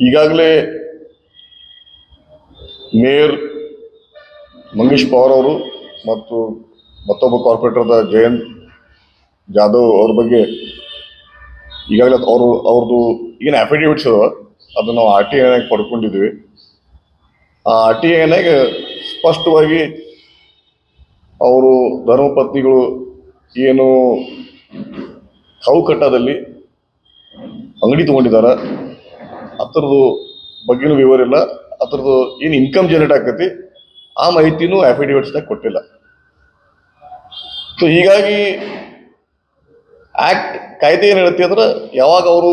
ಈಗಾಗಲೇ ಮೇಯರ್ ಮಂಗೇಶ್ ಪವಾರ್ ಅವರು ಮತ್ತು ಮತ್ತೊಬ್ಬ ಕಾರ್ಪೊರೇಟರ್ದ ಜಯಂತ್ ಜಾಧವ್ ಅವ್ರ ಬಗ್ಗೆ ಈಗಾಗಲೇ ಅವರು ಅವ್ರದ್ದು ಈಗಿನ ಅಫಿಡೇವಿಟ್ಸ್ ಅದಾವ. ಅದನ್ನು ನಾವು ಆರ್ ಟಿ ಐನಾಗ ಪಡ್ಕೊಂಡಿದ್ವಿ. ಆ ಆರ್ ಟಿ ಐನಾಗ ಸ್ಪಷ್ಟವಾಗಿ ಅವರು ಧರ್ಮಪತ್ನಿಗಳು ಏನು ಕಟ್ಟದಲ್ಲಿ ಅಂಗಡಿ ತೊಗೊಂಡಿದ್ದಾರೆ ಅದ್ರದ್ದು ಬಗ್ಗೆನೂ ವಿವರ ಇಲ್ಲ. ಅದ್ರದ್ದು ಏನು ಇನ್ಕಮ್ ಜನರೇಟ್ ಆಗ್ತೈತಿ, ಆ ಮಾಹಿತಿನೂ ಅಫಿಡೇವಿಟ್ಸ್ನಾಗ ಕೊಟ್ಟಿಲ್ಲ. ಸೊ ಹೀಗಾಗಿ ಆಕ್ಟ್ ಕಾಯ್ದೆ ಏನು ಹೇಳುತ್ತೆ ಅಂದ್ರೆ, ಯಾವಾಗ ಅವರು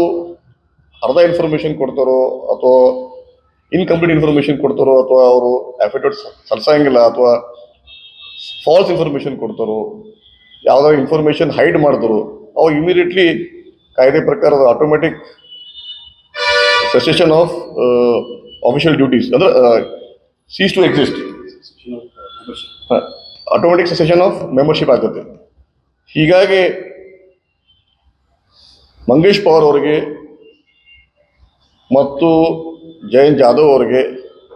ಅರ್ಧ ಇನ್ಫಾರ್ಮೇಷನ್ ಕೊಡ್ತಾರೋ ಅಥವಾ ಇನ್ಕಂಪ್ಲೀಟ್ ಇನ್ಫಾರ್ಮೇಷನ್ ಕೊಡ್ತಾರೋ ಅಥವಾ ಅವರು ಅಫಿಡೇವಿಟ್ಸ್ ಸಲ್ಸಂಗಿಲ್ಲ ಅಥವಾ ಫಾಲ್ಸ್ ಇನ್ಫಾರ್ಮೇಷನ್ ಕೊಡ್ತಾರೋ ಯಾವ್ದಾದ್ರು ಇನ್ಫಾರ್ಮೇಷನ್ ಹೈಡ್ ಮಾಡಿದ್ರು ಅವಾಗ ಇಮಿಡಿಯೇಟ್ಲಿ ಕಾಯ್ದೆ ಪ್ರಕಾರ automatic cessation of official duties ಅಂದ್ರೆ ceases to exist automatic cessation of membership ಆಗುತ್ತೆ. ಹೀಗಾಗಿ ಮಂಗೇಶ್ ಪವರ್ ಅವರಿಗೆ ಮತ್ತು ಜಯಂತ್ ಜಾಧವ್ ಅವರಿಗೆ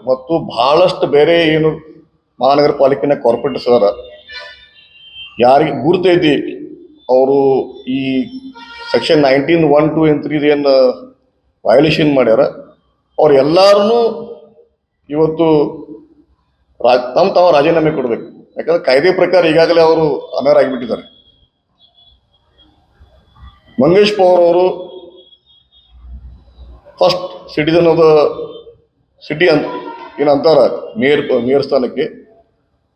ಮತ್ತು ಬಹಳಷ್ಟು ಬೇರೆ ಏನು ಮಹಾನಗರ ಪಾಲಿಕೆನ ಕಾರ್ಪೊರೇಟರ್ಸ್ ಅದಾರ ಯಾರಿಗೆ ಗುರ್ತೈತಿ ಅವರು ಈ ಸೆಕ್ಷನ್ ನೈನ್ಟೀನ್ ಒನ್ ಟು ಏನು ತ್ರೀದು ಏನು ವಯೋಲೇಷನ್ ಮಾಡ್ಯಾರ. ಅವ್ರು ಎಲ್ಲಾರು ಇವತ್ತು ರಾ ತಮ್ಮ ತಾವು ರಾಜೀನಾಮೆ ಕೊಡಬೇಕು. ಯಾಕಂದ್ರೆ ಕಾಯ್ದೆ ಪ್ರಕಾರ ಈಗಾಗಲೇ ಅವರು ಅನರ್ಹ ಆಗಿಬಿಟ್ಟಿದ್ದಾರೆ. ಮಂಗೇಶ್ ಪವಾರ್ ಅವರು first citizen of the city ಅಂತ ಏನಂತಾರ ಮೇಯರ್ ಮೇಯರ್ ಸ್ಥಾನಕ್ಕೆ.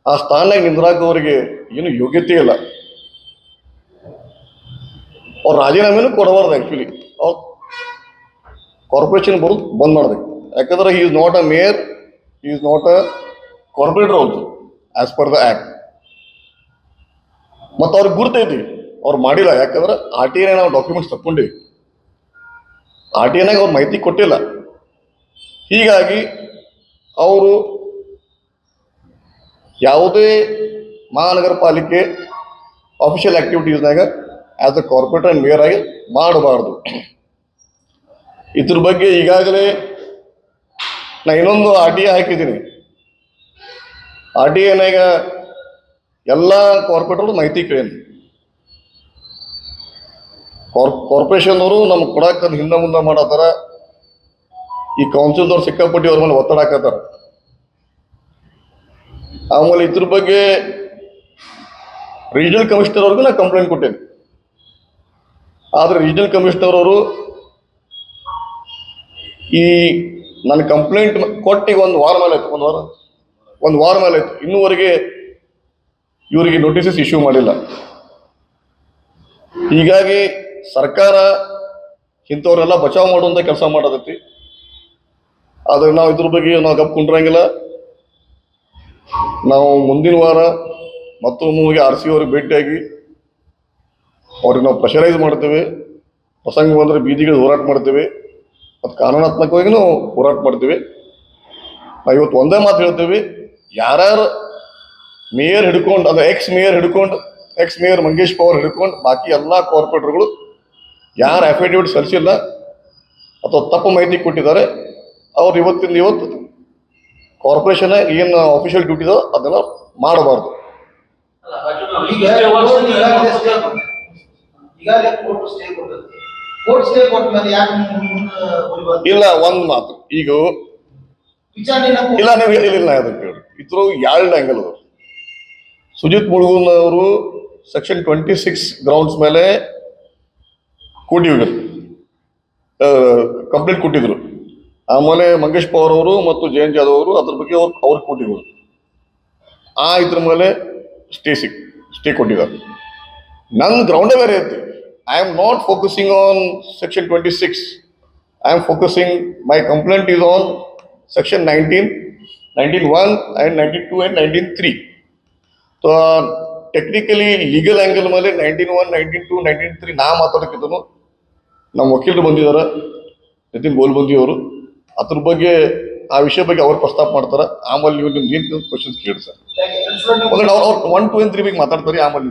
ಆ ಸ್ಥಾನಕ್ಕೆ ನಿಂದ್ರಾಕ ಅವರಿಗೆ ಏನು ಯೋಗ್ಯತೆ ಇಲ್ಲ. ಅವ್ರು ರಾಜೀನಾಮೆನೂ ಕೊಡಬಾರ್ದು ಆ್ಯಕ್ಚುಲಿ ಅವ್ರು ಕಾರ್ಪೊರೇಷನ್ ಬರೋದು, ಬಂದ್ ಮಾಡಬೇಕು. ಯಾಕಂದ್ರೆ is not a mayor is not a corporator also as per the act ಮತ್ತು ಅವ್ರಿಗೆ ಗುರ್ತೈತಿ, ಅವ್ರು ಮಾಡಿಲ್ಲ. ಯಾಕಂದ್ರೆ ಆರ್ ಟಿ ಎನ ನಾವು ಡಾಕ್ಯುಮೆಂಟ್ಸ್ ತಕ್ಕೊಂಡಿವಿ. ಆರ್ ಟಿ ಎನಾಗ ಅವ್ರು ಮಾಹಿತಿ ಕೊಟ್ಟಿಲ್ಲ. ಹೀಗಾಗಿ ಅವರು ಯಾವುದೇ ಮಹಾನಗರ ಪಾಲಿಕೆ official ಆ್ಯಕ್ಟಿವಿಟೀಸ್ನಾಗ as a corporator and mayor ಆಗಿ ಮಾಡಬಾರ್ದು. ಇದ್ರ ಬಗ್ಗೆ ಈಗಾಗಲೇ ನಾ ಇನ್ನೊಂದು ಆರ್ ಟಿ ಎ ಹಾಕಿದ್ದೀನಿ. ಆರ್ ಟಿ ಎನಾಗ ಎಲ್ಲ ಕಾರ್ಪೊರೇಟರ್ ಮಾಹಿತಿ ಕೇಳೀನಿ. ಕಾರ್ ಕಾರ್ಪೊರೇಷನ್ನವರು ನಮ್ಗೆ ಕೊಡಕ್ಕೆ ಹಿಂದೆ ಮುಂದೆ ಮಾಡತ್ತಾರ ಈ ಕೌನ್ಸಿಲ್ದವ್ರು ಸಿಕ್ಕಾಪಟ್ಟಿ ಅವ್ರ ಮೇಲೆ ಒತ್ತಡ ಹಾಕತ್ತಾರ ಆಮೇಲೆ ಇದ್ರ ಬಗ್ಗೆ ರೀಜನಲ್ ಕಮಿಷನರ್ ಅವ್ರಿಗೂ ನಾ ಕಂಪ್ಲೇಂಟ್ ಕೊಟ್ಟೇನೆ. ಆದರೆ ರೀಜನಲ್ ಕಮಿಷನರ್ ಅವರು ಈ ನನ್ನ ಕಂಪ್ಲೇಂಟ್ ಕೊಟ್ಟು ಒಂದು ವಾರ ಮೇಲೆ ಆಯ್ತು, ಒಂದು ವಾರ. ಒಂದು ವಾರ ಮೇಲೆ ಆಯ್ತು. ಇನ್ನೂವರೆಗೆ ಇವರಿಗೆ ನೋಟಿಸಸ್ ಇಶ್ಯೂ ಮಾಡಿಲ್ಲ. ಹೀಗಾಗಿ ಸರ್ಕಾರ ಇಂಥವ್ರೆಲ್ಲ ಬಚಾವ್ ಮಾಡುವಂಥ ಕೆಲಸ ಮಾಡೋದೈತಿ ಆದರೆ ನಾವು ಇದ್ರ ಬಗ್ಗೆ ನಾವು ಗಪ್ ಕುಂಡ್ರಂಗಿಲ್ಲ. ನಾವು ಮುಂದಿನ ವಾರ ಮತ್ತೊಮ್ಮೆ ಆರ್ ಸಿ ಅವ್ರಿಗೆ ಭೇಟಿಯಾಗಿ ಅವ್ರಿಗೆ ನಾವು ಪ್ರೆಷರೈಸ್ ಮಾಡ್ತೇವೆ. ಪ್ರಸಂಗ ಬಂದರೆ ಬೀದಿಗೆ ಹೋರಾಟ ಮಾಡ್ತೇವೆ. ಮತ್ತು ಕಾನೂನಾತ್ಮಕವಾಗಿನೂ ಹೋರಾಟ ಮಾಡ್ತೀವಿ. ನಾವು ಇವತ್ತು ಒಂದೇ ಮಾತು ಹೇಳ್ತೀವಿ ಯಾರ್ಯಾರು ಮೇಯರ್ ಹಿಡ್ಕೊಂಡು ಅದು ಎಕ್ಸ್ ಮೇಯರ್ ಹಿಡ್ಕೊಂಡು ಎಕ್ಸ್ ಮೇಯರ್ ಮಂಗೇಶ್ ಪವರ್ ಹಿಡ್ಕೊಂಡು ಬಾಕಿ ಎಲ್ಲ ಕಾರ್ಪೊರೇಟರ್ಗಳು ಯಾರು ಅಫಿಡೇವಿಟ್ ಸಲ್ಲಿಸಿಲ್ಲ ಅಥವಾ ತಪ್ಪು ಮಾಹಿತಿ ಕೊಟ್ಟಿದ್ದಾರೆ ಅವ್ರು ಇವತ್ತಿಂದ ಇವತ್ತು ಕಾರ್ಪೊರೇಷನ್ ಏನು ಅಫಿಷಿಯಲ್ ಡ್ಯೂಟಿ ಇದೋ ಅದೆಲ್ಲ ಮಾಡಬಾರ್ದು. ಈಗಾಗಲೇ ಸ್ಟೇ ಈಗಾಗಲೇ ಕೋರ್ಟ್ ಸ್ಟೇ ಕೊಟ್ಟದ್ದು ಕೋರ್ಟ್ ಸ್ಟೇ ಕೊಟ್ಟ ಮೇಲೆ ಯಾಕೆ ಇಲ್ಲ ಒಂದು ಮಾತು. ಈಗ ಇಲ್ಲ ನೀವು ಹೇಳಿಲ್ಲ ಅದಕ್ಕೆ ಇದ್ರ ಎರಡು ಆ್ಯಂಗಲ್ ಅವರು. ಸುಜಿತ್ ಮುಳುಗುನ್ ಅವರು ಸೆಕ್ಷನ್ ಟ್ವೆಂಟಿ ಸಿಕ್ಸ್ ಗ್ರೌಂಡ್ಸ್ ಮೇಲೆ ಕೊಟ್ಟಿದ್ರು ಕಂಪ್ಲೇಂಟ್ ಕೊಟ್ಟಿದ್ರು. ಆಮೇಲೆ ಮಂಗೇಶ್ ಪವರ್ ಅವರು ಮತ್ತು ಜಯಂತ್ ಜಾಧವ್ ಅವರು ಅದ್ರ ಬಗ್ಗೆ ಅವ್ರು ಅವ್ರಿಗೆ ಕೊಟ್ಟಿದ್ರು ಆ ಇದ್ರ ಮೇಲೆ ಸ್ಟೇ ಸಿಕ್ ಸ್ಟೇ ಕೊಟ್ಟಿದ್ದಾರೆ. ನನ್ನ ಗ್ರೌಂಡೇ ಬೇರೆ ಐತಿ. I am not focusing on section twenty six I focusing, focusing my complaint is on section nineteen nineteen one and nineteen So, and nineteen three technically legal angle ಮೇಲೆ nineteen one nineteen two nineteen three ನಾ ಮಾತಾಡೋಕ್ಕಿದ್ದನು. ನಮ್ಮ ವಕೀಲರು ಬಂದಿದ್ದಾರೆ ನಿತಿನ್ ಗೋಲ್ಬಂದಿ ಅವರು. ಅದ್ರ ಬಗ್ಗೆ ಆ ವಿಷಯ ಬಗ್ಗೆ ಅವ್ರು ಪ್ರಸ್ತಾಪ ಮಾಡ್ತಾರೆ. ಆಮೇಲೆ ನೀವು ನಿಮ್ಗೆ ಏನು ಕ್ವಶನ್ಸ್ ಕೇಳಿ ಸರ್ ಒಂದು ಅವ್ರು ಒನ್ ಟೂ ಆ್ಯಂಡ್ ತ್ರೀ ಬಗ್ಗೆ ಮಾತಾಡ್ತಾರೆ ಆಮೇಲೆ